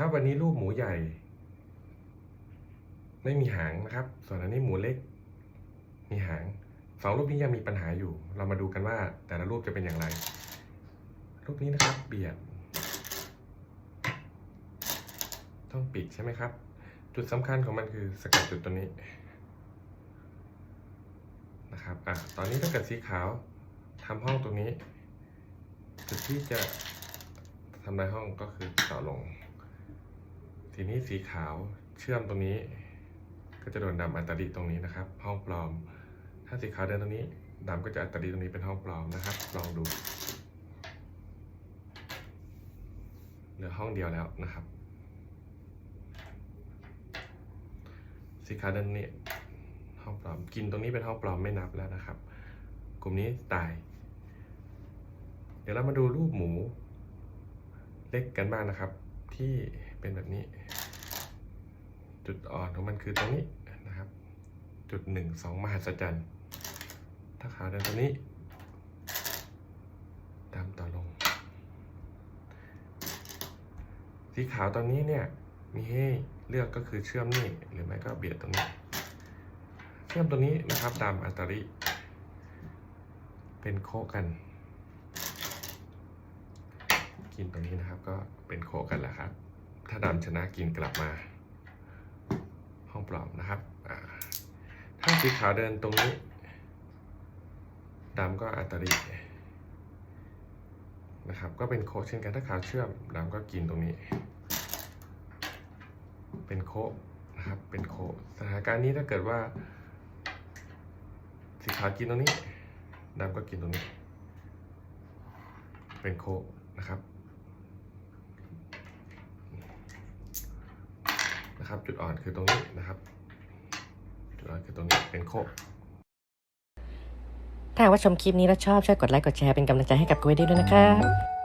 ครับวันนี้รูปหมูใหญ่ ไม่มีหางนะครับ ส่วนอันนี้หมูเล็ก มีหางสองรูปนี้ยังมีปัญหาอยู่ เรามาดูกันว่า แต่ละรูปจะเป็นอย่างไร รูปนี้นะครับ เบียด ต้องปิดใช่ไหมครับ จุดสำคัญของมันคือสกัดจุดตัวนี้นะครับอะตอนนี้ถ้าเกิดสีขาวทำห้องตรงนี้ จุดที่จะทำลายห้องก็คือต่อลง ทีนี้สีขาวเชื่อมตรงนี้ ก็จะโดนดำอัตริตรงนี้นะครับ ห้องปลอม ถ้าสีขาวเดินตรงนี้ดำก็จะอัตริตรงนี้เป็นห้องปลอมนะครับ ลองดูเหลือห้องเดียวแล้วนะครับ สีขาวเดินนี้ห้องปลอม กินตรงนี้เป็นห้องปลอมไม่นับแล้วนะครับ กลุ่มนี้ตาย เดี๋ยวเรามาดูรูปหมูเล็กกันบ้างนะครับที่ เป็นแบบนี้ จุดอ่อนของมันคือตรงนี้นะครับ จุดหนึ่งสองมหัศจรรย์ ถ้าขาวเดินตรงนี้ดำต่อลง สีขาวตอนนี้เนี่ยมีให้เลือกก็คือเชื่อมนี่หรือไม่ก็เบียดตรงนี้ เชื่อมตรงนี้นะครับดำอัตริ เป็นโคกันกินตรงนี้นะครับก็เป็นโคกันแหละครับ ถ้าดำชนะกินกลับมา ห้องปลอมนะครับถ้าสีขาวเดินตรงนี้ดำก็อัตรินะครับ ก็เป็นโคเช่นกันถ้าขาวเชื่อมดำก็กินตรงนี้ เป็นโคนะครับเป็นโคสถานการณ์นี้ถ้าเกิดว่า สีขาวกินตรงนี้ดำก็กินตรงนี้ เป็นโคนะครับ นะครับ จุดอ่อนคือตรงนี้นะครับจุดอ่อนคือตรงนี้เป็นโคถ้าว่าชมคลิปนี้แล้วชอบช่วยกดไลค์กดแชร์เป็นกำลังใจให้กับกุ้ยด้วยนะครับ